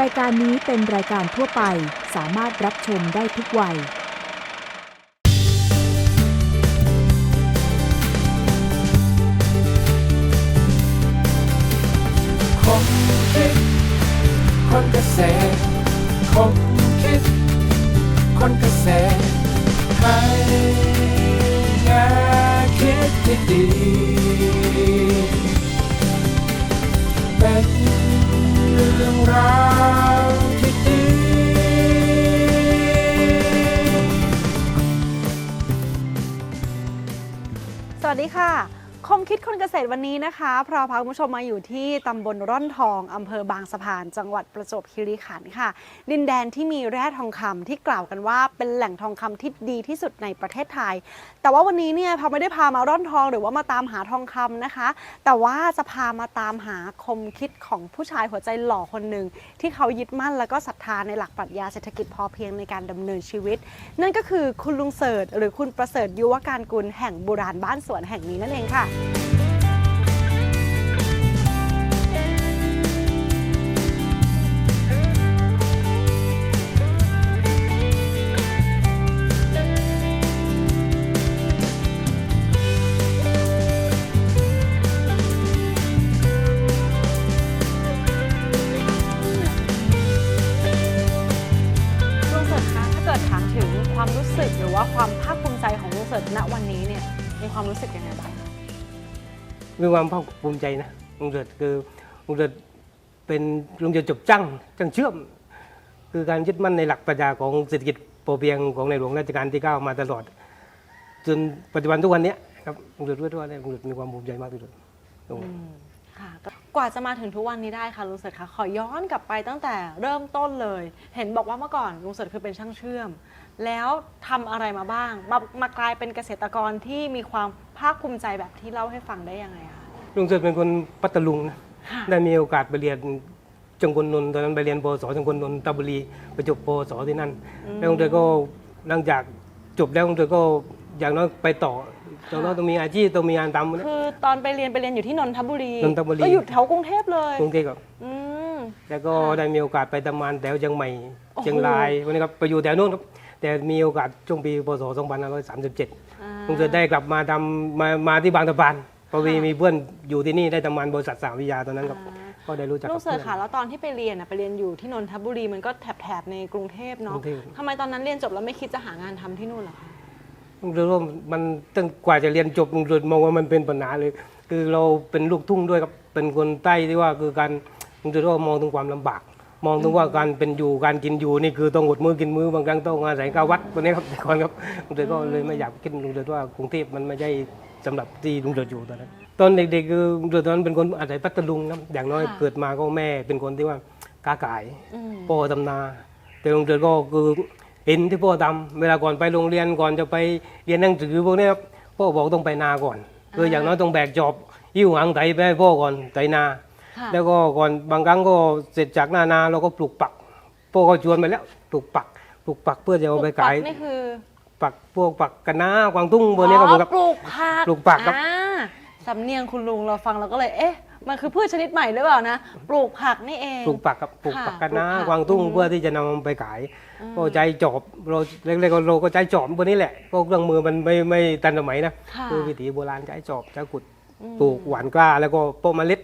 รายการนี้เป็นรายการทั่วไป สามารถรับชมได้ทุกวัยคงคิด คนเกษตรคงคิด คนเกษตรให้แง่คิดที่ดีเป็น รื่องราวที่ดี สวัสดีค่ะ คมคิดคนเกษตรวันนี้นะคะพราพาคุณผู้ชมมาอยู่ที่ตำบลร่อนทองอำเภอบางสะพาน จังหวัดประจวบคีรีขันธ์ค่ะ ดินแดนที่มีแร่ทองคำที่กล่าวกันว่าเป็นแหล่งทองคำที่ดีที่สุดในประเทศไทย แต่ว่าวันนี้เนี่ยพาไม่ได้พามาร่อนทองหรือว่ามาตามหาทองคำนะคะ แต่ว่าจะพามาตามหาคมคิดของผู้ชายหัวใจหล่อคนหนึ่งที่เขายึดมั่นแล้วก็ศรัทธาในหลักปรัชญาเศรษฐกิจพอเพียงในการดำเนินชีวิต นั่นก็คือคุณลุงเสิร์ชหรือคุณประเสริฐยุวการกุลแห่งโบราณบ้านสวนแห่งนี้นั่นเองค่ะลุงเสิร์ชคะถ้าเกิดถามถึงความรู้สึกหรือว่าความภาคภูมิใจของลุงเสิร์ชณวันนี้เนี่ยมีความรู้สึกยังไงบ้าง มีความภาคภูมิใจนะลุงเดือดคือลุงเดือดเป็นลุงเดือดจบจังจังเชื่อม คือการยึดมั่นในหลักปรัชญาของเศรษฐกิจพอเพียงของในหลวงรัชกาลที่ 9 มาตลอด จนปัจจุบันทุกวันนี้ครับลุงเดือดรู้ด้วยว่าลุงเดือดมีความภูมิใจมากที่สุดครับผมค่ะกว่าจะมาถึงทุกวันนี้ได้ค่ะลุงเสิร์ชคะขอย้อนกลับไปตั้งแต่เริ่มต้นเลย เห็นบอกว่าเมื่อก่อนลุงเสิร์ชคือเป็นช่างเชื่อม แล้วทำอะไรมาบ้าง มามากลายเป็นเกษตรกรที่มีความภาคภูมิใจแบบที่เล่าให้ฟังได้ยังไงคะลุงเดือดเป็นคนปัตตลุงนะค่ะได้มีโอกาสไปเรียนจังกลนนท์ตอนนั้นไปเรียนปวสจังกลนนท์ตบุรีไปจบปวสที่นั่น แล้วลุงเดือดก็หลังจากจบแล้วลุงเดือดก็อย่างน้อยไปต่ออย่างน้อยต้องมีอาชีพต้องมีงานทำนะ คือตอนไปเรียนไปเรียนอยู่ที่นนทบุรีนนทบุรี ก็อยู่แถวกรุงเทพเลยกรุงเทพครับอืม แล้วก็ค่ะได้มีโอกาสไปทำงานแถวเชียงใหม่โอ้โหเชียงรายวันนี้ครับไปอยู่แถวนู้นครับ แต่มีโอกาสช่วงปีพศ 2537อ่าลุงจะได้กลับมาทำมามาที่บางสะพานพอมีค่ะ มีเพื่อนอยู่ที่นี่ได้ทำงานบริษัทสามวิทยาตอนนั้นครับอ่าก็ได้รู้จักลูกักบเสิเพื่ร์ชอน ค่ะแล้วตอนที่ไปเรียนน่ะไปเรียนอยู่ที่นนทบุรีมันก็แถบๆในกรุงเทพเนาะกรุงเทพ ทำไมตอนนั้นเรียนจบแล้วไม่คิดจะหางานทำที่นู่นเหรอคะลุงเรือว่ามันตั้งกว่าจะเรียนจบลุงเรือมองว่ามันเป็นปัญหาเลย คือเราเป็นลูกทุ่งด้วยครับเป็นคนใต้ที่ว่าคือการลุงเรือว่ามองถึงความลำบาก มองถึงว่าการเป็นอยู่การกินอยู่นี่คือต้องอดมือกินมือบางครั้งต้องอาศัยข้าววัดวันนี้ครับแต่ก่อนครับลุงเรือก็เลยไม่อยากคิดลุงเรือว่ากรุงเทพมันไม่ใช่สำหรับที่ลุงเรืออยู่ตอนนั้นตอนเด็กๆคือลุงเรือตอนนั้นเป็นคนอาศัยพัทลุงครับอย่างน้อยเกิดมาก็แม่เป็นคนที่ว่าค้าขายอืมพ่อทำนา แต่ลุงเดือนก็คือเห็นที่พ่อทำเวลาก่อนไปโรงเรียนก่อนจะไปเรียนหนังสือพวกเนี้ยครับพ่อบอกต้องไปนาก่อนคืออย่างน้อยต้องแบกจอบยิ้วหางไถไปให้พ่อก่อนไถนาค่ะ แล้วก็ก่อนบางครั้งก็เสร็จจากหน้านาเราก็ปลูกปักพ่อก็ชวนไปแล้วปลูกปักปลูกปักเพื่อจะเอาไปขายปลูกปักนี่คือปักพวกปักกันนากวางตุ้งพวกเนี้ยครับผมครับปลูกผักปลูกผักครับอ่าสำเนียงคุณลุงเราฟังเราก็เลยเอ๊ะมันคือพืชชนิดใหม่หรือเปล่านะ ปลูกผักนี่เอง ปลูกปักครับปลูกปักค่ะกันนาปลูกผักกวางตุ้งอืมเพื่อที่จะนำไปขาย ก็ใจจอบเราเล็กๆเราก็ใจจอบพวกนี้แหละก็เครื่องมือมันไม่ไม่ทันสมัยนะค่ะคือวิถีโบราณใช้จอบใช้ขุดอืมปลูกหวานกล้าแล้วก็โปะเมล็ด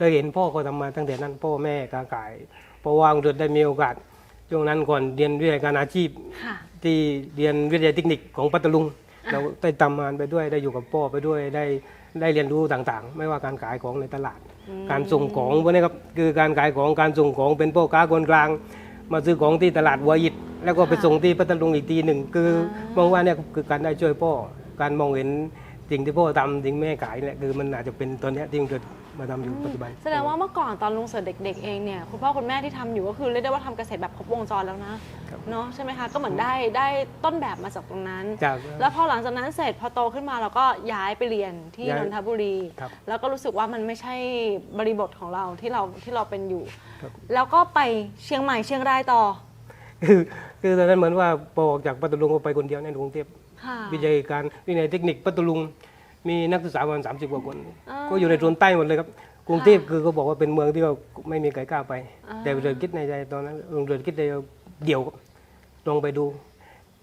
เราเห็นพ่อเขาทำมาตั้งแต่นั้นพ่อแม่การขายเพราะว่าเดือดได้มีโอกาสช่วงนั้นก่อนเรียนวิทยาการอาชีพ ค่ะ ที่เรียนวิทยาเทคนิคของปัตตลุง เราได้ทำงานไปด้วยได้อยู่กับพ่อไปด้วยได้ได้เรียนรู้ต่างๆ ไม่ว่าการขายของในตลาดอืมการส่งของพวกนี้ครับคือการขายของการส่งของเป็นพ่อค้าคนกลาง มาซื้อของที่ตลาดวัวยิดแล้วก็ไปส่งที่พัทลุงอีกทีหนึ่งคือมองว่าเนี่ยคือการได้ช่วยพ่อการมองเห็น สิ่งที่พ่อทำสิ่งแม่ขายเนี่ยคือมันอาจจะเป็นตอนเนี้ยที่มันเกิดมาทำอยู่ปัจจุบัน แสดงว่าเมื่อก่อนตอนลุงเสิร์ชเด็ก ๆ เองเนี่ยคุณพ่อคุณแม่ที่ทำอยู่ก็คือเรียกได้ว่าทำเกษตรแบบครบวงจรแล้วนะครับ เนาะใช่ไหมคะก็เหมือนได้ได้ต้นแบบมาจากตรงนั้น จาก แล้วพอหลังจากนั้นเสร็จพอโตขึ้นมาเราก็ย้ายไปเรียนที่ย้ายนนทบุรี ครับ แล้วก็รู้สึกว่ามันไม่ใช่บริบทของเราที่เราที่เราเป็นอยู่ ครับแล้วก็ไปเชียงใหม่เชียงรายต่อ คือคือตอนนั้นเหมือนว่าพอออกจากปัตตลุงก็ไปคนเดียวในกรุงเทพค่ะ วิทยาการวิทยาเทคนิคปัตตลุง มีนักศึกษาประมาณสามสิบกว่าคนอ่าก็อยู่ในโซนใต้หมดเลยครับกรุงเทพคือเขาบอกว่าเป็นเมืองที่ว่าไม่มีใครกล้าไปอ่าแต่เรือนคิดในใจตอนนั้นลุงเรือนคิดในเดี่ยวครับลองไปดู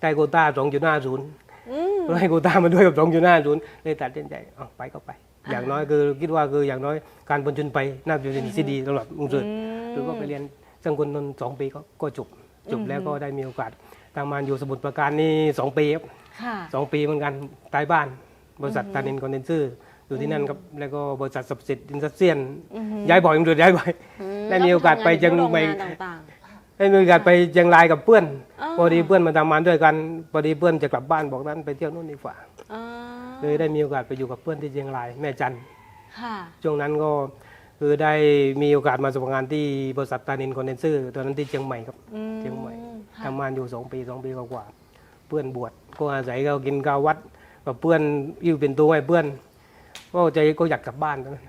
ได้โควต้าสองจุดห้าศูนย์อืมให้โควต้ามาด้วยกับสองจุดห้าศูนย์เลยตัดสินใจเอาไปก็ไป อย่างน้อยคือคิดว่าคืออย่างน้อยการบรรจุนไปน่าจะเป็นสิ่งที่ดีสำหรับลุงเรือนหรือว่าไปเรียนสังคนนนท์สองปีก็ก็จบจบแล้วก็ได้มีโอกาสทำงานอยู่สมุทรปราการนี่สองปีครับ ค่ะ สองปีเหมือนกันใต้บ้าน บริษัทตานินคอนเทนเซอร์อยู่ที่นั่นครับแล้วก็บริษัทสับสิทธิ์อินดัสเซียน ย้ายบ่อยผมเดือดย้ายบ่อยได้มีโอกาสไปจังโรงไปงานต่างได้มีโอกาสไปเชียงรายกับเพื่อนอ๋อพอดีเพื่อนมาทำงานด้วยกันพอดีเพื่อนจะกลับบ้านบอกนั้นไปเที่ยวนู่นดีกว่าๆอ่าเลยได้มีโอกาสไปอยู่กับเพื่อนที่เชียงรายแม่จันทร์ค่ะช่วงนั้นก็คือได้มีโอกาสมาสมัครงานที่บริษัทตานินคอนเทนเซอร์ตอนนั้นที่เชียงใหม่ครับอืมเชียงใหม่ค่ะทำงานอยู่สองปีสองปีกว่าๆ เพื่อนบวชก็อาศัยเขากินข้าววัดกับเพื่อนอยู่เป็นตัวให้เพื่อนก็ใจก็อยากกลับบ้านตอนนั้น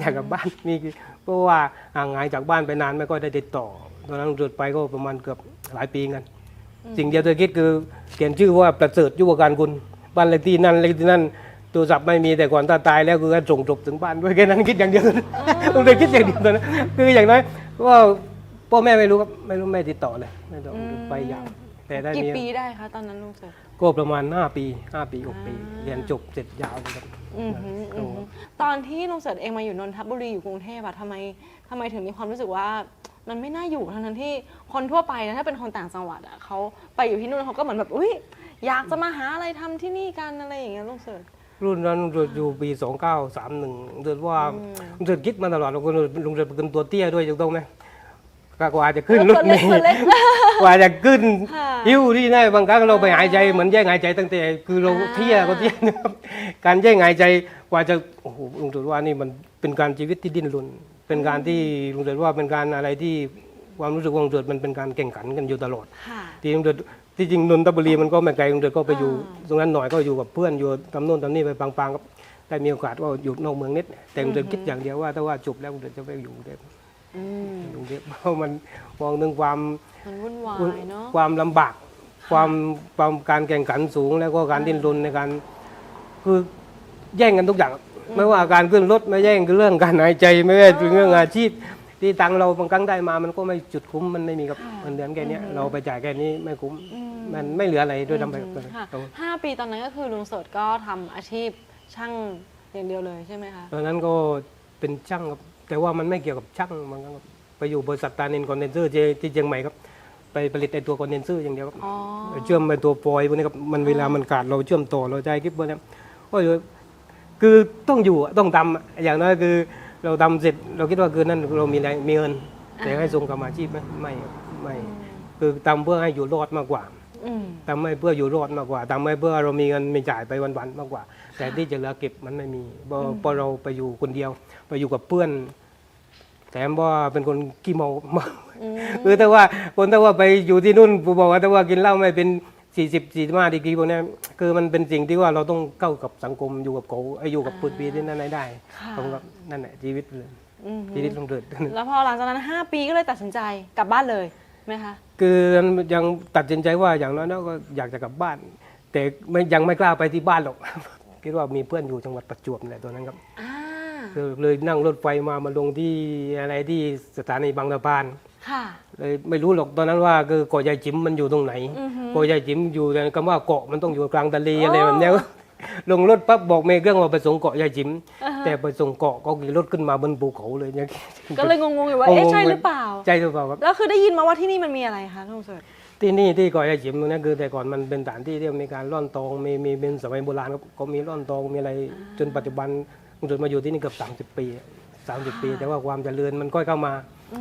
อยากกลับบ้านมีเพราะว่าห่างหายจากบ้านไปนานไม่ก็ได้ติดต่อ ตอนนั้นหยุดไปก็ประมาณเกือบหลายปีกัน สิ่งเดียวที่คิดคือเขียนชื่อว่าประเสริฐยุวการคุณบ้านเลขที่นั่นเลขที่นั่นโทรศัพท์ไม่มีแต่ก่อนถ้าตายแล้วคือให้ส่งจบถึงบ้านด้วยแค่นั้นคิดอย่างเดียวผมเลยคิดอย่างเดียวตอนนั้นคืออย่างน้อยว่าพ่อแม่ไม่รู้ครับไม่รู้ไม่ติดต่อเลยไม่ต้องไปยาว แต่ได้กี่มีปีได้คะตอนนั้นลุงเสร็จก็ประมาณ 5 ปี 5 ปี6ปีอ่าเรียนจบเสร็จยาวเลยครับอือหืออือหือตอนที่ลุงเสิร์ชเองมาอยู่นนทบุรีอยู่กรุงเทพอะทำไมทำไมถึงมีความรู้สึกว่า มันไม่น่าอยู่ทั้งนั้นที่คนทั่วไปนะถ้าเป็นคนต่างจังหวัดอะเขาไปอยู่ที่นู่นเขาก็เหมือนแบบอุ้ยอยากจะมาหาอะไรทำที่นี่กันอะไรอย่างเงี้ยลุงเสิร์ช รุ่นนั้นลุงเดชอยู่ปี 2931เดือนว่าลุงเดชคิดมาตลอดลุงเดชลุงเดชเป็นตัวเตี้ยด้วยถูกต้องไหม ก็กว่าจะขึ้นรถเมล์ตัวเล็กกว่าจะขึ้นค่ะหิ้วที่ไหนบางครั้งเราไปหายใจเหมือนแย่งหายใจตั้งแต่ คือเราอ่าเที่ยก็เที่ยนะครับการแย่งหายใจกว่าจะโอ้โหลุงเดชว่านี่มันเป็นการชีวิตที่ดิ้นรนเป็นการที่ลุงเดชว่าเป็นการอะไรที่ความรู้สึกของลุงเดชมันเป็นการแข่งขันกันอยู่ตลอดค่ะที่ลุงเดชที่จริงนนทบุรีมันก็ไม่ไกลลุงเดชก็ไปอยู่อ่าตรงนั้นหน่อยก็อยู่กับเพื่อนอยู่ทำโน่นทำนี่ไปปังๆก็ได้มีโอกาสก็อยู่นอกเมืองนิดแต่ลุงเดชคิดอย่างเดียวว่าถ้าว่าจบแล้วลุงเดชจะไปอยู่กรุงเทพ อืมกรุงเทพเพราะมันมองถึงความมันวุ่นวายเนาะความลำบาก ความความการแข่งขันสูงแล้วก็การดิ้นรนในการคือแย่งกันทุกอย่าง ไม่ว่าการขึ้นรถไม่แย่งกันเรื่องการหายใจไม่ว่าเรื่องอาชีพที่ตังค์เราบางครั้งได้มามันก็ไม่จุดคุ้มมันไม่มีกับเงินเดือนแค่เนี้ยเราไปจ่ายแค่นี้ไม่คุ้ม มันไม่เหลืออะไรด้วยทำไปอืมค่ะตรงห้าปีตอนนั้นก็คือลุงเสิร์ชก็ทำอาชีพช่างอย่างเดียวเลยใช่ไหมคะตอนนั้นก็เป็นช่างครับ แต่ว่ามันไม่เกี่ยวกับช่างบางครั้งครับไปอยู่บริษัทตานินคอนเดนเซอร์ที่เชียงใหม่ครับ ไปผลิตไอตัวคอนเดนเซอร์อย่างเดียวครับ อ๋อ เชื่อมไปตัวฟอยล์พวกนี้ครับมันเวลามันขาดเราเชื่อมต่อเราใจคลิปพวกนี้ก็อยู่คือต้องอยู่อะต้องทำอะอย่างน้อยคือเราทำเสร็จเราคิดว่าคือนั่นเรามีอะไรมีเงิน แต่ให้ส่งกรรมอาชีพไหมไม่ครับไม่ คือทำเพื่อให้อยู่รอดมากกว่าอืม ทำให้เพื่ออยู่รอดมากกว่าทำให้เพื่อเรามีเงินมีจ่ายไปวันๆมากกว่า แต่ที่จะเหลือเก็บมันไม่มีเพราะเพราะเราไปอยู่คนเดียว ไปอยู่กับเพื่อนแถมว่าเป็นคนขี้เมาคือถ้าว่าคนถ้าว่าไปอยู่ที่นู่นผมบอกว่าถ้าว่ากินเหล้าไม่เป็นสี่สิบสี่สิบห้าดีกรีพวกเนี้ยคือมันเป็นสิ่งที่ว่าเราต้องเข้ากับสังคมอยู่กับเขาไอ้อยู่กับพืชปีที่นั่นให้ได้ค่ะผมว่านั่นแหละชีวิตเลยอืมชีวิตต้องเดินแล้วพอหลังจากนั้น 5 ปีก็เลยตัดสินใจกลับบ้านเลย ไหมคะ คือยังตัดสินใจว่าอย่างน้อยๆก็อยากจะกลับบ้าน แต่ไม่ยังไม่กล้าไปที่บ้านหรอก คิดว่ามีเพื่อนอยู่จังหวัดประจวบนี่แหละตอนนั้นครับอ่าคือเลยนั่งรถไฟมามาลงที่อะไรที่สถานีบางสะพานค่ะ เลยไม่รู้หรอกตอนนั้นว่าคือเกาะยายจิ๋มมันอยู่ตรงไหนอือหือ เกาะยายจิ๋มอยู่แต่คำว่าเกาะมันต้องอยู่กลางทะเลอ๋อออะไรแบบเนี้ย ลงรถปั๊บบอกเมย์เครื่องว่าไปส่งเกาะยายจิ๋มอ่าฮะแต่ไปส่งเกาะก็ขี่รถขึ้นมาบนภูเขาเลยเนี่ยก็เลยงงๆอยู่ว่าเอ๊ะใช่หรือเปล่าใช่หรือเปล่าครับแล้วคือได้ยินมาว่าที่นี่มันมีอะไรคะลุงเสิร์ชที่นี่ที่เกาะยายจิ๋มตรงนี้คือแต่ก่อนมันเป็นสถานที่ที่มีการร่อนทองมีมีเป็นสมัยโบราณครับก็มีร่อนทองมีอะไรจนปัจจุบันจนมาอยู่ที่นี่เกือบ30 ปี 30 ปี แต่ว่าความเจริญมันก็เข้ามา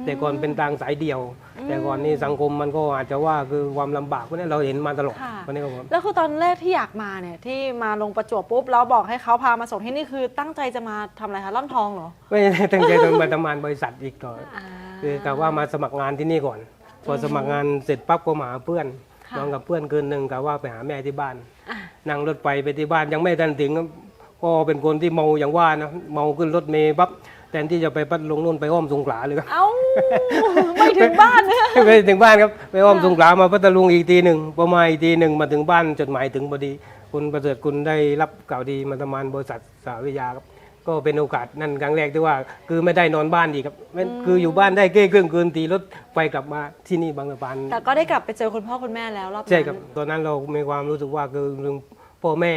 แต่ก่อนเป็นทางสายเดียว แต่ก่อนนี่สังคมมันก็อาจจะว่าคือความลำบากพวกนี้เราเห็นมาตลอดค่ะ วันนี้ก็ผมแล้วคือตอนแรกที่อยากมาเนี่ยที่มาลงประจวบปุ๊บแล้วบอกให้เขาพามาส่งที่นี่คือตั้งใจจะมาทำอะไรคะล่อนทองเหรอไม่ได้ตั้งใจจะมาทำงานบริษัทอีกต่อ อ่า คือกะว่ามาสมัครงานที่นี่ก่อน พอสมัครงานเสร็จปั๊บก็มาหาเพื่อนค่ะ นอนกับเพื่อนคืนหนึ่งกะว่าไปหาแม่ที่บ้าน อะนั่งรถไฟไปที่บ้านยังไม่ทันถึงก็เป็นคนที่เมาอย่างว่านะเมาขึ้นรถเมย์ปั๊บแท นที่จะไปพัดลงนู่นไปอ้อมสงขลาเลยครับเอ้าไม่ถึงบ้านเนี่ยไปถึงบ้านครับไปอ้อมสงขลามาพัทลุงอีกทีหนึ่งพอมาอีกทีหนึ่งมาถึงบ้านจดหมายถึงพอดี คุณประเสริฐคุณได้รับข่าวดีมาทำงานบริษัทสาวิทยาครับก็เป็นโอกาสนั่นครั้งแรกที่ว่า คือไม่ได้นอนบ้านอีกครับไม่คืออยู่บ้านได้แค่เครื่องเกินตีรถไปกลับมาที่นี่บางสะพานแต่ก็ได้กลับไปเจอคุณพ่อคุณแม่แล้วรอบนั้นใช่ครับตอนนั้นเรามีความรู้สึกว่าคือเรื่องพ่อแม่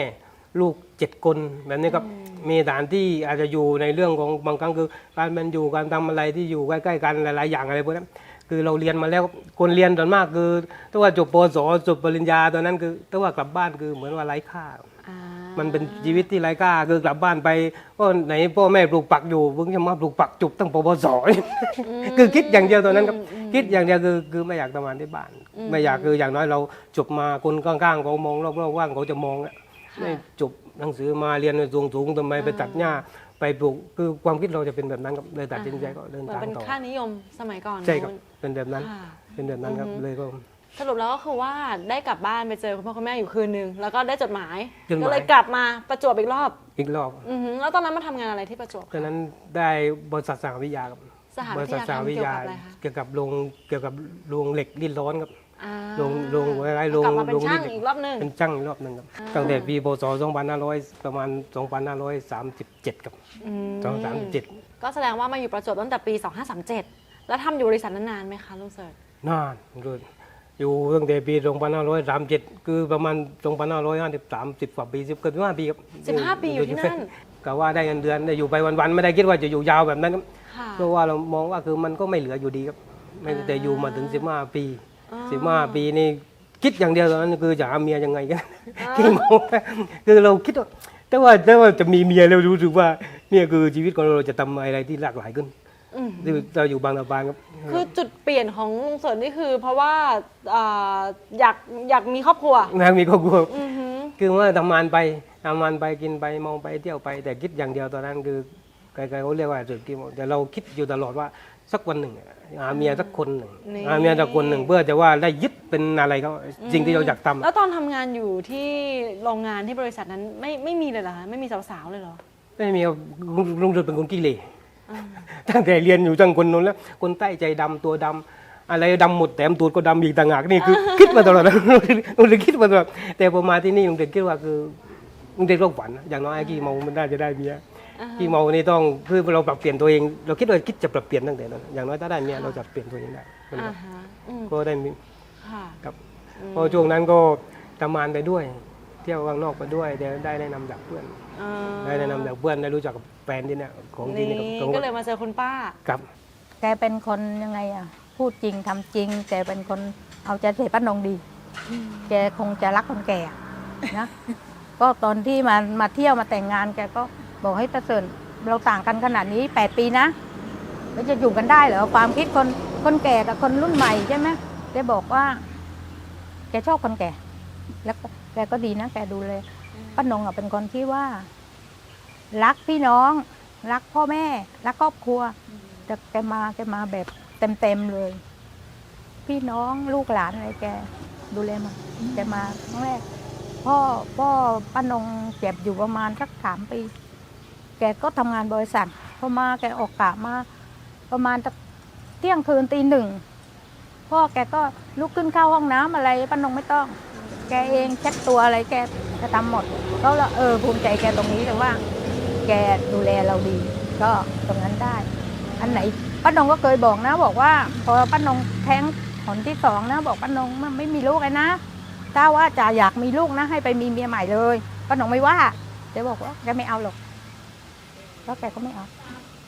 ลูกเจ็ดคนแบบนี้ครับมีฐานที่อาจจะอยู่ในเรื่องของบางครั้งคือ การเป็นอยู่การทำอะไรที่อยู่ใกล้ๆกันหลาย ๆ อย่างอะไรพวกนั้นคือเราเรียนมาแล้วคนเรียนส่วนมากคือถ้าว่าจบปศจบปริญญาตอนนั้นคือถ้าว่ากลับบ้านคือเหมือนว่าไร้ค่าอ่า มันเป็นชีวิตที่ไร้ค่าคือกลับบ้านไปก็ไหนพ่อแม่ปลูกปักอยู่เพิ่งจะมาปลูกปักจบตั้งปวสคือคิดอย่างเดียวตอนนั้นครับคิดอย่างเดียวคือคือไม่อยากทำงานที่บ้าน ไม่อยากคืออย่างน้อยเราจบมาคนข้างๆเขามองรอบๆว่างเขาจะมองอะ ไม่จบหนังสือมาเรียนสูงสูงๆทำไมไปตัดหญ้าไปปลูกคือความคิดเราจะเป็นแบบนั้นครับเลยตัดสินใจก็เดินเหมือนทางเป็นต่อค่านิยมสมัยก่อนใช่ครับนู้นเป็นแบบนั้นค่ะเป็นแบบนั้นครับเลยก็สรุปแล้วก็คือว่าได้กลับบ้านไปเจอคุณพ่อคุณแม่อยู่คืนนึง แล้วก็ได้จดหมายจดหมายก็เลยกลับมาประจวบอีกรอบอีกรอบอือหือแล้วตอนนั้นมาทำงานอะไรที่ประจวบฉะนั้นได้บริษัทสหวิทยาครับสหบวิริทษัทยาสหวิทยาทำเกี่ยวกับอะไรคะเกี่ยวกับโรงเกี่ยวกับโรงเหล็กรีดร้อนครับ อ่าลงลงไว้ไว้ลงกลับมาเป็นลงช่างนิดอีกรอบหนึงเป็นช่างอีกรอบหนึ่งครับอ่า ตั้งแต่ปีพศ2500 ประมาณ 2537ครับอืม237ก็แสดงว่ามาอยู่ประจวบตั้งแต่ปี 2537 แล้วทำอยู่บริษัทนั้นนานไหมคะลุงเสิร์ชนานเลยอยู่ตั้งแต่ปี2537คือประมาณ2553 10กว่าปี10เกือบ15ปีครับ15 ปีอยู่ที่นั่นก็ว่าได้เงินเดือนได้อยู่ไปวันๆไม่ได้คิดว่าจะอยู่ยาวแบบนั้นครับ ค่ะ เพราะว่าเรามองว่าคือมันก็ไม่เหลืออยู่ดีครับไม่แต่อยู่มาถึง 15 ปี 15ปีนี่คิดอย่างเดียวตอนนั้นคือจะหาเมียยังไงกันขี้เมาคือเราคิดว่าแต่ว่าแต่ว่าจะมีเมียแล้วรู้สึกว่าเนี่ยคือชีวิตของเราเราจะทำอะไรที่หลากหลายขึ้นอืมที่เราอยู่บางสะพานครับ คือจุดเปลี่ยนของลุงเสิร์ชนี่คือ เพราะว่าอ่าอยากอยากมีครอบครัวนางมีครอบครัวอือหือคือว่าทำงานไปทำงานไปกินไปมองไปเที่ยวไป แต่คิดอย่างเดียวตอนนั้นคือใครๆเขาเรียกว่าจุดกินแต่เราคิดอยู่ตลอดว่า สักวันหนึ่งหาเมียสักคนหนึ่งนี่ หาเมียสักคนหนึ่งเพื่อจะว่าได้ยึดเป็นอะไรเขาสิ่งที่เราอยากทำแล้วตอนทำงานอยู่ที่โรงงานที่บริษัทนั้นไม่ไม่มีเลยเหรอคะไม่มีสาวๆเลยเหรอ ไม่มีครับลุงลุงสุดเป็นคนขี้เหร่ตั้งแต่เรียนอยู่จังคนนู้นแล้ว คนใต้ใจดำตัวดำอะไรดำหมดแถมตูดก็ดำอีกต่างหากนี่คือ คิดมาตลอดนะลุงเลยคิดมาตลอดแต่พอมาที่นี่ลุงเด็กคิดว่าคือลุงเด็กโรคฝันนะอย่างน้อยไอ้ขี้เมามันน่าจะได้เมีย ขี้เมานี่ต้องคือเราปรับเปลี่ยนตัวเอง เราคิดว่าคิดจะปรับเปลี่ยนตั้งแต่นั้นอย่างน้อยถ้าได้เมียเราจะเปลี่ยนตัวเองได้อ่าฮะอืมก็ได้มีค่ะครับเพราะช่วงนั้นก็ทำงานไปด้วย เที่ยวข้างนอกไปด้วยแต่ได้แนะนำจากเพื่อนอ่าได้แนะนำจากเพื่อนได้รู้จักกับแฟนที่เนี่ยของที่นี่นี่ครับก็เลยมาเจอคุณป้าครับ แกเป็นคนยังไงอะ พูดจริงทำจริง แกเป็นคนเอาใจใส่ป้านงดี แกคงจะรักคนแก่นะ ก็ตอนที่มามาเที่ยวมาแต่งงานแกก็ บอกให้ตาเสริญเราต่างกันขนาดนี้แปดปีนะแล้วจะอยู่กันได้เหรอความคิดคนคนแก่กับคนรุ่นใหม่ใช่ไหมแกบอกว่า แกชอบคนแก่ แล้วแกก็ดีนะแกดูเลยป้านงเป็นคนที่ว่า รักพี่น้อง รักพ่อแม่ รักครอบครัวแต่แกมาแกมาแบบเต็มๆเลย พี่น้องลูกหลานอะไรแก ดูแลมาแกมาครั้งแรกพ่อพ่อป้านงเจ็บอยู่ประมาณสักสามปี แกก็ทำงานบริษัทพอมาแกออกกะมาประมาณเที่ยงคืนตีหนึ่งพ่อแกก็ลุกขึ้นเข้าห้องน้ำอะไรป้านงไม่ต้อง แกเองเช็ดตัวอะไรแกจะทำหมดก็ลเออภูมิใจแกตรงนี้แต่ว่า แกดูแลเราดี ก็ตรงนั้นได้ อันไหนป้านงก็เคยบอกนะ บอกว่า พอป้านงแท้งผลที่สองนะ บอกป้านงมันไม่มีลูกเลยนะถ้าว่าจะอยากมีลูกนะ ให้ไปมีเมียใหม่เลยป้านงไม่ว่าแกบอกว่าแกไม่เอาหรอก แล้วแกก็ไม่เอา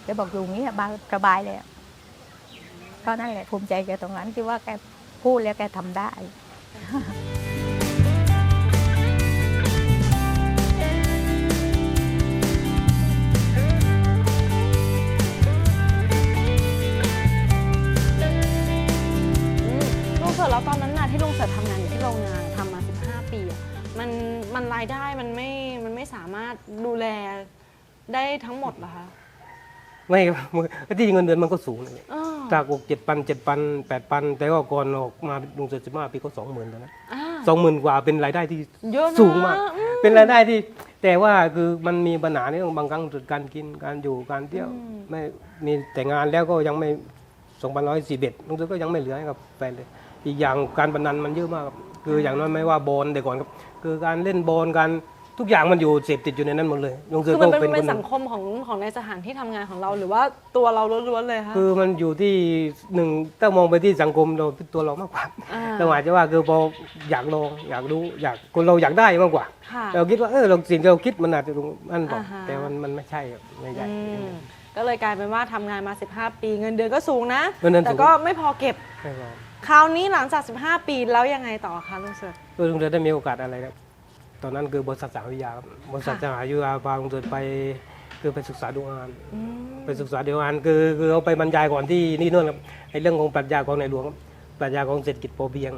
แกบอกอยู่งี้อะบายสบายเลยก็นั่นแหละภูมิใจแกตรงนั้นที่ว่าแกพูดแล้วแกทำได้ลุงเสร์ชแล้วตอนนั้นน่ะที่ลุงเสิร์ชทำงานอยู่ที่โรงงานทำมา 15 ปีอะมันมันรายได้มันไม่มันไม่สามารถดูแล ได้ทั้งหมดเหรอคะไม่ครับมันที่จริงเงินเดือนมันก็สูงนะอ้อจากหกเจ็ดพันเจ็ดพันแปดพันแต่ว่าก่อนออกมาลุงเสร็จสิบห้าปีก็สองหมื่นแล้วนะอ่าสองหมื่นกว่าเป็นรายได้ที่ เยอะนะสูงมาก อืม เป็นรายได้ที่ แต่ว่าคือมันมีปัญหาในเรื่องบางครั้งจุดการกินการอยู่การเที่ยวอืม ไม่มีแต่งานแล้วก็ยังไม่สองพันร้อยสี่เบ็ดลุงเสร็จก็ยังไม่เหลือให้กับแฟนเลย อีกอย่างการพนันมันเยอะมากครับคืออย่างน้อยไม่ว่าบอลแต่ก่อนครับคือการเล่นบอลการ ทุกอย่างมันอยู่เสพติดอยู่ในนั้นหมดเลยลุงเสืคืออมันเป็นก็เป็นเป็นคนหสันึ่งงคมของของในสถานที่ทำงานของเรา หรือว่าตัวเราล้วนๆเลยคะ คือมันอยู่ที่หนึ่งถ้ามองไปที่สังคมเราตัวเรามากกว่าอ่าเราอาจจะว่าคือพออยากลองอยากรู้อยากคนเราอยากได้มากกว่า ค่ะ เราคิดว่าเออเราสิ่งที่เราคิดมันอาจจะตรงนั่นเปล่าอ่าฮะ แต่มันมันไม่ใช่ครับไม่ใช่ อืมก็เลยกลายเป็นว่าทำงานมา 15 ปีเงินเดือนก็สูงนะ เงินเดือนสูง แต่ก็ไม่พอเก็บ ไม่พอคราวนี้หลังจาก 15 ปีแล้วยังไงต่อคะลุงเสือคือลุงเดือนได้มีโอกาสอะไรครับ ตอนนั้นคือบริษัทสหวิทยาครับบริษัทสหวิทยาพาลุงเดือนไปคือไปศึกษาดูงานอืมไปศึกษาดูงานคือคือเราไปบรรยายก่อนที่นี่นู่นครับในเรื่องของปรัชญาของในหลวงครับปรัชญาของเศรษฐกิจพอเพียง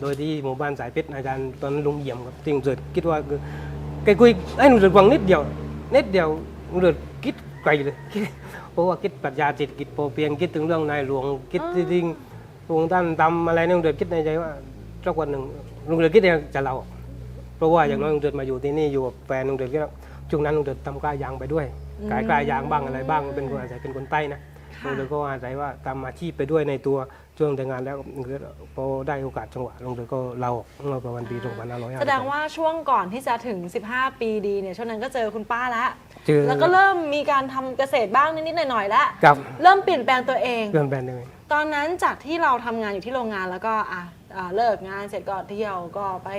โดยที่หมู่บ้านสายเพชรอาจารย์ตอนนั้นลุงเยี่ยมครับที่ลุงเดือนคิดว่าคือแกคุยให้ลุงเดือนฟังนิดเดียวนิดเดียวลุงเดือนคิดไกลเลยเพราะว่าคิดปรัชญาเศรษฐกิจพอเพียงคิดถึงเรื่องนายหลวงคิดที่จริงลุงท่านทำอะไรเนี่ยลุงเดือนคิดในใจว่าสักวันหนึ่งลุงเดือนคิดเนี่ยจะเราออก เพราะว่าอย่างน้อยลุงเดือนมาอยู่ที่นี่อยู่กับแฟนลุงเดือนก็ช่วงนั้นลุงเดือนทำกล้ายางไปด้วยขายกล้ายางบ้างอะไรบ้างเป็นคนอาศัยเป็นคนใต้นะลุงเดือนก็อาศัยว่าทำอาชีพไปด้วยในตัวช่วงแต่งงานแล้วลุงเดือนพอได้โอกาสจังหวะลุงเดือนก็เราออกเมื่อประมาณปี2552แสดงว่าช่วงก่อนที่จะถึง 15 ปีดีเนี่ยช่วงนั้นก็เจอคุณป้าแล้วเจอแล้วก็เริ่มมีการทำเกษตรบ้างนิดๆหน่อยๆแล้วกับเริ่มเปลี่ยนแปลงตัวเองเพื่อนแบรนด์หนึ่งตอนนั้นจากที่เราทำงานอยู่ที่โรงงานแล้วก็อะอะเลิกงานเสร็จก็เที่ยวก็ไป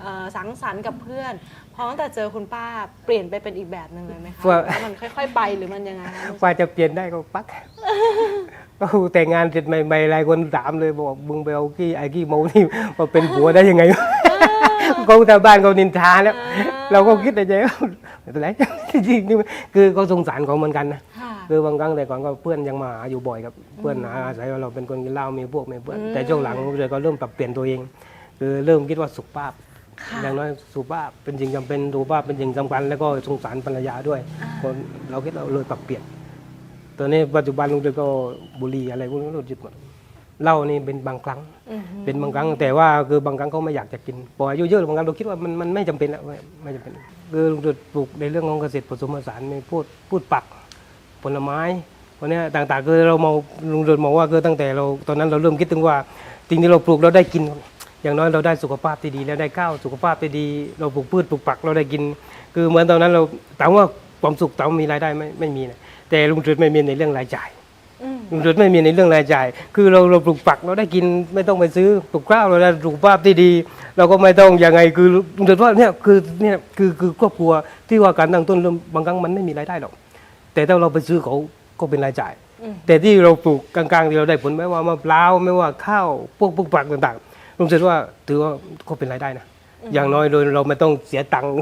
เอ่อสังสรรค์กับเพื่อนพอตั้งแต่เจอคุณป้าเปลี่ยนไปเป็นอีกแบบหนึ่งเลยไหมคะแล้วมันค่อย ๆ ไปหรือมันยังไงคะกว่าจะเปลี่ยนได้ก็ปัก ก็แต่งงานเสร็จใหม่ๆหลายคนถามเลยบอกมึงไปเอากี้ไอ้กี้โมนี่มาเป็นผัวได้ยังไงเขาชาวบ้านเขานินทาแล้ว เราก็คิดในใจว่าไม่เป็นไรจริงๆนี่มันคือเขาสงสารเขาเหมือนกันนะ ค่ะ คือบางครั้งแต่ก่อนก็เพื่อนยังมาหาอยู่บ่อยครับเพื่อนหาอาศัยว่าเราเป็นคนกินเหล้ามีพวกมีเพื่อน แต่ช่วงหลังเราก็เริ่มปรับเปลี่ยนตัวเอง คือเริ่มคิดว่าสุขภาพ ค่ะอย่างน้อยสุขภาพเป็นสิ่งจำเป็นสุขภาพเป็นสิ่งสำคัญแล้วก็สงสารภรรยาด้วยคนเราคิดเราเลยปรับเปลี่ยน ตอนนี้ปัจจุบันลุงเดชก็บุหรี่อะไรพวกนี้เราหยุดหมดเหล้านี่เป็นบางครั้ง อือฮึเป็นบางครั้งแต่ว่าคือบางครั้งเขาไม่อยากจะกินพออายุเยอะบางครั้งเราคิดว่ามันมันไม่จำเป็นแล้วไม่ไม่จำเป็นคือลุงเดชปลูกในเรื่องของเกษตรผสมผสานมีพูดพูดปักผลไม้พวกเนี้ยต่างๆคือเรามองลุงเดชมองว่าคือตั้งแต่เราตอนนั้นเราเริ่มคิดถึงว่าสิ่งที่เราปลูกเราได้กินอ ย่างน้อยเราได้สุขภาพที่ดีแล้วได้ข้าวสุขภาพที่ดี เราปลูกพืชปลูกผักเราได้กิน คือเหมือนตอนนั้นเราถามว่าความสุขถามว่ามีรายได้ไหมไม่มีนะแต่ลุงเดชไม่มีในเรื่องรายจ่ายอืมลุงเดือดไม่มีในเรื่องรายจ่าย คือเราเราปลูกผักเราได้กินไม่ต้องไปซื้อปลูกข้าวเราได้สุขภาพที่ดี เราก็ไม่ต้องยังไงคือลุงเดือดว่าเนี่ยคือเนี่ยคือคือครอบครัวที่ว่าการตั้งต้นเริ่มบางครั้งมันไม่มีรายได้หรอกแต่ถ้าเราไปซื้อเขาก็เป็นรายจ่ายอืมแต่ที่เราปลูกกลางๆที่เราได้ผลไม่ว่ามะพร้าวไม่ว่าข้าวพวกพวกผักต่างๆ ลุงเดือดว่าถือว่าก็เป็นรายได้นะอย่างน้อยโดยเราไม่ต้องเสียตังค์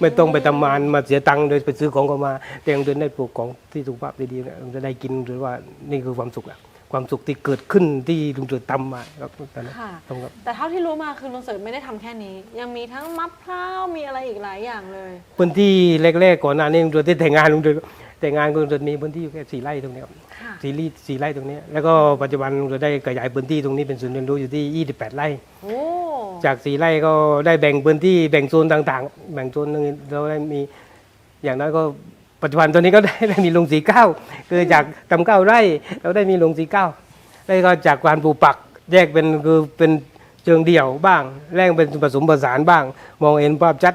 ไม่ต้องไปทำงานมาเสียตังค์โดยไปซื้อของเขามา แต่ยังเดินได้ปลูกของที่สุขภาพดีๆเนี่ยมันจะได้กินหรือว่านี่คือความสุขอะความสุขที่เกิดขึ้นที่ลุงเดือดทำมาครับตอนนั้นค่ะตรงกับแต่เท่าที่รู้มาคือลุงเสิร์ชไม่ได้ทำแค่นี้ ยังมีทั้งมะพร้าวมีอะไรอีกหลายอย่างเลย พื้นที่แรกๆก่อนหน้านี้ลุงเดือดที่แต่งงานลุงเดือดแต่งงานลุงเดือดมีพื้นที่อยู่แค่สี่ไร่ตรงนี้ครับ ค่ะสี่ไร่สี่ไร่ตรงนี้ แล้วก็ปัจจุบันลุงเดือดได้ขยายพื้นที่ตรงนี้เป็นศูนย์เรียนรู้อยู่ที่ 28 ไร่ โอ้ จากสี่ไร่ก็ได้แบ่งพื้นที่แบ่งโซนต่างๆ แบ่งโซนหนึงเราได้มีอย่างน้อยก็ปัจจุบันตอนนี้ก็ได้ได้มีโรงสีข้าวคือจากทำข้าวไร่เราได้มีโรงสีข้าวแล้วก็จากการปลูกปักแยกเป็นคือเป็นเชิงเดี่ยวบ้างแรงเป็นผสมผสานบ้าง มองเห็นภาพชัด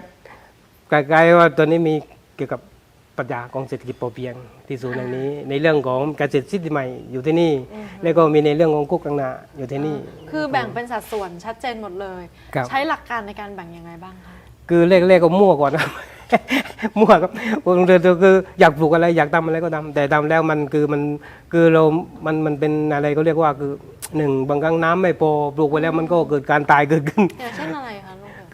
ใกล้ๆว่าตอนนี้มีเกี่ยวกับ ปรัชญาของเศรษฐกิจพอเพียงที่ศูนย์แห่งนี้ ในเรื่องของเกษตรสิทธิใหม่อยู่ที่นี่ แล้วก็มีในเรื่องของกุ๊กกังนาอยู่ที่นี่ คือแบ่งเป็นสัดส่วนชัดเจนหมดเลย ครับใช้หลักการในการแบ่งยังไงบ้างคะ คือเลขๆก็มั่วก่อนนะมั่วครับวงเดือนคืออยากปลูกอะไรอยากทำอะไรก็ทำแต่ทำแล้วมันคือมันคือเรา มันมันเป็นอะไรก็เรียกว่าคือหนึ่งบางครั้งน้ำไม่พอปลูกไปแล้วมันก็เกิดการตายเกิดขึ้น อย่างเช่นอะไร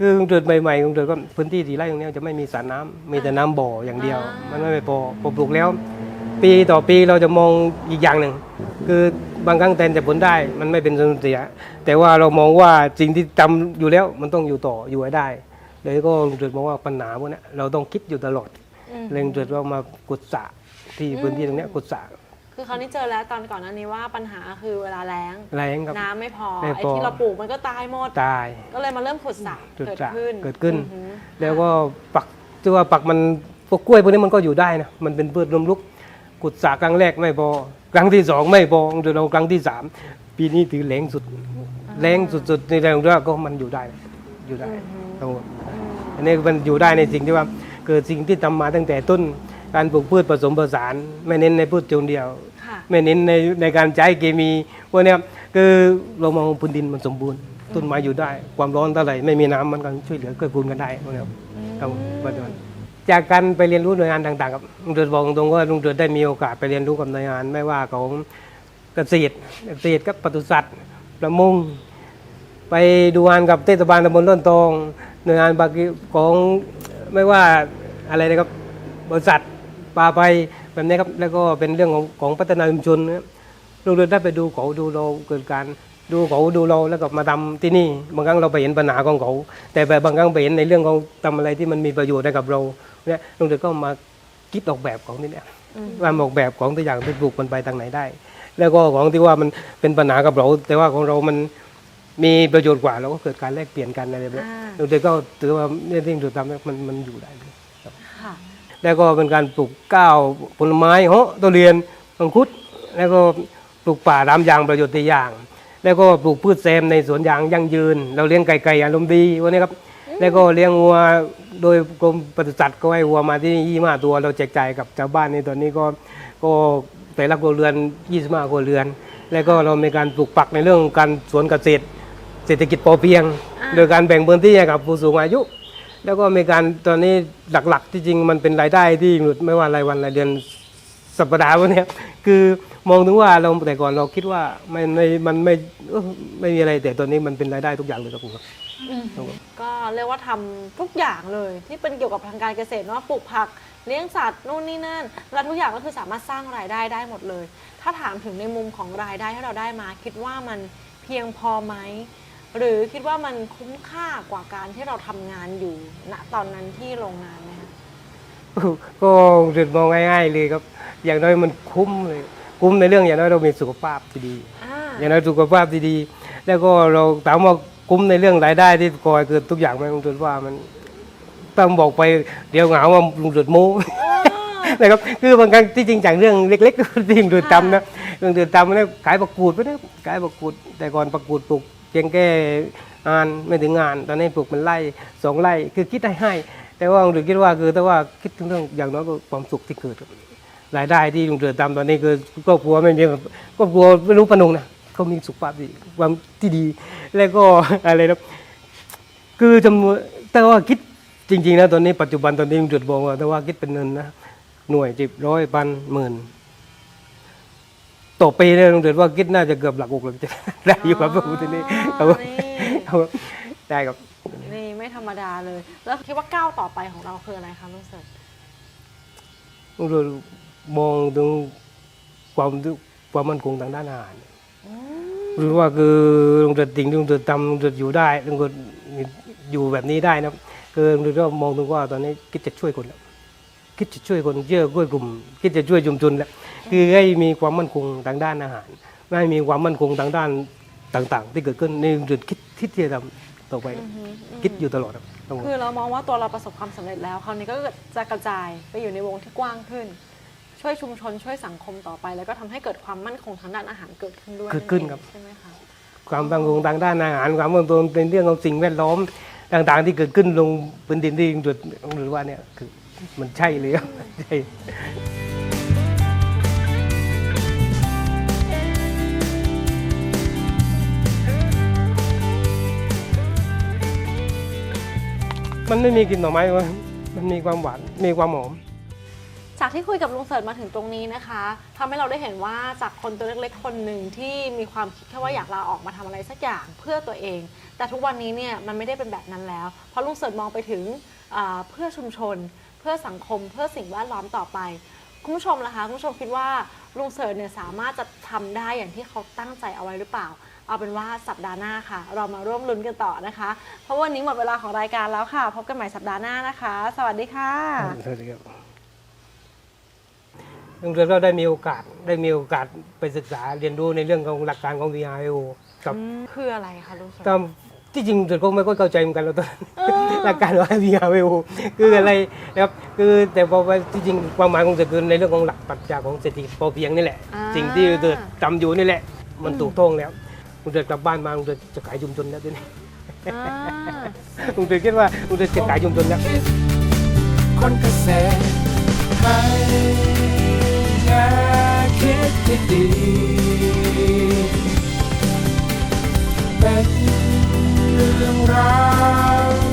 คะลุงเสิร์ชคือวงเดือนใหม่ๆวงเดือนก็พื้นที่สีไร่ตรงเนี้ยจะไม่มีสระน้ำมีแต่น้ำบ่ออย่างเดียวอ่ามัมันไม่พอพอปลูกแล้ว ปีต่อปีเราจะมองอีกอย่างหนึ่งคือบางครั้งแทนจะผลได้มันไม่เป็นสูญเสีย แต่ว่าเรามองว่าสิ่งที่ทำอยู่แล้วมันต้องอยู่ต่ออยู่ให้ได้เลยก็ลุงเดือดมองว่าปัญหาพวกเนี้ยเราต้องคิดอยู่ตลอด อืมเลยลุงเดือดว่ามากุดสระที่พื้นที่ตรงเนี้ยกุดสระ คือคราวนี้เจอแล้วตอนก่อนหน้านี้ว่าปัญหาคือเวลาแล้ง แรงครับ น้ำไม่พอไม่ไอ้พอที่เราปลูกมันก็ตายหมด ตายก็เลยมาเริ่มขุดสระขุดเกิดสระขึ้นเกิดขึ้น อือหือแล้วก็ปักที่ว่าปักมันพวกกล้วยพวกนี้มันก็อยู่ได้นะมันเป็นพืชลมลุก กุดสระครั้งแรกไม่พอครั้งที่สองไม่พอเดี๋ยวเราครั้งที่สามปีนี้ถือแรงสุดแรงสุดๆในแรงเรื่องก็มันอยู่ได้อยู่ได้อือหือต้องอืมในอันนี้มันอยู่ได้ในสิ่งที่ว่าเกิดสิ่งที่ทำมาตั้งแต่ต้น การปลูกพืชผสมผสาน ไม่เน้นในพืชเดียว ค่ะ ไม่เน้นในในการใช้เคมีพวกเนี้ยคือเรามองพื้นดินมันสมบูรณ์ ต้นไม้อยู่ได้ ความร้อนเท่าไหร่ไม่มีน้ำมันก็ช่วยเหลือเกื้อกูลกันได้พวกเนี้ยครับ ครับปัจจุบันจากการไปเรียนรู้หน่วยงานต่างๆครับลุงเดือดบอกตรงๆว่าลุงเดือดได้มีโอกาสไปเรียนรู้กับหน่วยงาน ไม่ว่าของเกษตรเกษตรกับปศุสัตว์ประมงไปดูงานกับเทศบาลตำบลต้นตองหน่วยงานบางของไม่ว่าอะไรนะครับบริษัท ปลาไปแบบนี้ครับแล้วก็เป็นเรื่องของของพัฒนาชุมชนนะครับเราเลยได้ไปดูเขาดูเราเกิดการดูเขาดูเราแล้วก็มาทำที่นี่ บางครั้งเราไปเห็นปัญหาของเขา แต่บางครั้งไปเห็นในเรื่องของทำอะไรที่มันมีประโยชน์ให้กับเราเนี่ยลุงเดือก็มาคิดออกแบบของที่เนี่ยว่าออกแบบของตัวอย่างที่ปลูกมันไปทางไหนได้ แล้วก็ของที่ว่ามันเป็นปัญหากับเรา แต่ว่าของเรามันมีประโยชน์กว่าเราก็เกิดการแลกเปลี่ยนกันอะไรแบบนี้อ่าเราเด็กก็ถือว่าเนี่ยที่ถูกทำเนี่ยมันมันอยู่ได้เลยค่ะ แล้วก็เป็นการปลูกก้าวผลไม้เหาะตัวเรียนมังคุด แล้วก็ปลูกป่าตามยางประโยชน์ตัวอย่าง แล้วก็ปลูกพืชแซมในสวนยางยั่งยืน เราเลี้ยงไก่ไก่อารมณ์ดีวันนี้ครับแล้วก็เลี้ยงวัวโดยกรมปศุสัตว์ก็ให้วัวมาที่นี่ยี่ห้าตัวเราแจกจ่ายกับชาวบ้านในตอนนี้ก็ก็แต่ละครัวเรือนยี่สิบห้าครัวเรือน แล้วก็เรามีการปลูกปักในเรื่องการสวนเกษตร เศรษฐกิจพอเพียงอ่าโดยการแบ่งพื้นที่ให้กับผู้สูงอายุ แล้วก็มีการตอนนี้หลักๆ ที่จริงมันเป็นรายได้ที่หลุดไม่ว่ารายวันรายเดือนสัปดาห์วันนี้คือมองถึงว่าเราแต่ก่อนเราคิดว่ามันไม่มันไม่เออไม่มีอะไรแต่ตอนนี้มันเป็นรายได้ทุกอย่างเลยครับผมครับก็เรียกว่าทำทุกอย่างเลย ที่เป็นเกี่ยวกับทางการเกษตรไม่ว่าปลูกผักเลี้ยงสัตว์นู่นนี่นั่นแล้วทุกอย่างก็คือสามารถสร้างรายได้ได้หมดเลย ถ้าถามถึงในมุมของรายได้ที่เราได้มา คิดว่ามันเพียงพอไหม หรือคิดว่ามันคุ้มค่ากว่าการที่เราทำงานอยู่ณตอนนั้นที่โรงงานไหมคะก็จุดมองง่ายๆเลยครับ อย่างน้อยมันคุ้มเลย คุ้มในเรื่องอย่างน้อยเรามีสุขภาพที่ดี อ่าอย่างน้อยสุขภาพที่ดี แล้วก็เราถามว่าคุ้มในเรื่องรายได้ที่ก่อยคือทุกอย่างไหมลุงจุดว่ามันต้องบอกไปเดี๋ยวเหงาว่าลุงจุดโม้นะครับคือบางครั้งที่จริงจากเรื่องเล็กๆ ที่ลุงจุดทำนะลุงจุดทำนะขายประกูดไปนะขายประกูดแต่ก่อนประกูดปลูก เพียงแค่งานไม่ถึงงาน ตอนนี้ปลูกเป็นไร่สองไร่คือคิดได้ให้ แต่ว่าลุงจุดคิดว่าคือแต่ว่าคิดถึงเรื่องอย่างน้อยก็ความสุขที่เกิดรายได้ที่ลุงเดือดทำตอนนี้คือครอบครัวไม่มีครอบครัวไม่รู้ปนงนะเขามีสุขภาพดีความที่ดี แล้วก็อะไรนะคือจำนวนแต่ว่าคิดจริงๆนะตอนนี้ปัจจุบันตอนนี้ลุงเดือดบอกว่าแต่ว่าคิดเป็นเงินนะหน่วยจิบร้อยพันหมื่น ต่อปีเนี่ยลุงเดือดว่าคิดน่าจะเกือบหลักหกหลักเจ็ดได้อยู่ครับผมทีนี้ครับผมนี่ครับผมได้ครับ นี่ไม่ธรรมดาเลย แล้วคิดว่าก้าวต่อไปของเราคืออะไรคะลุงเสิร์ชลุงเดือดมองถึงความความมั่นคงทางด้านอาหารหรือว่าคือลุงเดือดติ่งลุงเดือดทำลุงเดือดอยู่ได้ลุงเดือดอยู่แบบนี้ได้นะครับคือลุงเดือดก็มองถึงว่าตอนนี้คิดจะช่วยคนแล้ว คิดจะช่วยคนเชื่อช่วยกลุ่ม คิดจะช่วยชุมชนแล้วคือให้มีความมั่นคงทางด้านอาหารไม่ให้มีความมั่นคงทางด้านต่างๆ ที่เกิดขึ้นในลุงเดือดคิดคิดที่จะทำต่อไปคิดอยู่ตลอดครับครับผมคือเรามองว่าตัวเราประสบความสำเร็จแล้วคราวนี้ก็จะกระจายไปอยู่ในวงที่กว้างขึ้น ช่วยชุมชนช่วยสังคมต่อไป แล้วก็ทำให้เกิดความมั่นคงทางด้านอาหารเกิดขึ้นด้วยเกิดขึ้นครับใช่ไหมคะความมั่นคงทางด้านอาหารความมั่นคงเป็นเรื่องของสิ่งแวดล้อมต่างๆ ที่เกิดขึ้นลงพื้นดินที่ลุงเดือดลุงเดือดว่าเนี่ยคือ มันใช่เลยครับใช่มันไม่มีกลิ่นหน่อไม้วะมันมีความหวาน มีความหอม จากที่คุยกับลุงเสิร์ชมาถึงตรงนี้นะคะทำให้เราได้เห็นว่าจากคนตัวเล็กๆ คนหนึ่งที่มีความคิดแค่ว่าอยากลาออกมาทำอะไรสักอย่างเพื่อตัวเอง แต่ทุกวันนี้เนี่ยมันไม่ได้เป็นแบบนั้นแล้ว เพราะลุงเสิร์ชมองไปถึงอ่าเพื่อชุมชน เพื่อสังคมเพื่อสิ่งแวดล้อมต่อไป คุณผู้ชมล่ะคะคุณผู้ชมคิดว่าลุงเสิร์ชเนี่ยสามารถจะทำได้อย่างที่เขาตั้งใจเอาไว้หรือเปล่า เอาเป็นว่าสัปดาห์หน้าค่ะ เรามาร่วมลุ้นกันต่อนะคะ เพราะวันนี้หมดเวลาของรายการแล้วค่ะ พบกันใหม่สัปดาห์หน้านะคะ สวัสดีค่ะสวัสดีครับลุงเดือนก็ได้มีโอกาสได้มีโอกาสไปศึกษาเรียนรู้ในเรื่องของหลักการของ VRO กับคืออะไรคะลุงเสิร์ชตามที่จริงเดือนก็ไม่ค่อยเข้าใจเหมือนกันเราตอนนั้น หลักการว่าเวอคืออะไรนะครับคือแต่พอไปจริงๆความหมายของจะคือในเรื่องของหลักปรัชญาของเศรษฐกิจพอเพียงนี่แหละสิ่งที่เกิดจำอยู่นี่แหละ มันถูกต้องแล้วลุงเดือดกลับบ้านมาลุงเดือดจะขายชุมชนแล้วด้วยนี่คุงเดือดคิดว่าลุงเดือดจะขายชุมชนแล้ว คนเกษตรไทยแนวคิดที่ดีเป็นเรื่องราว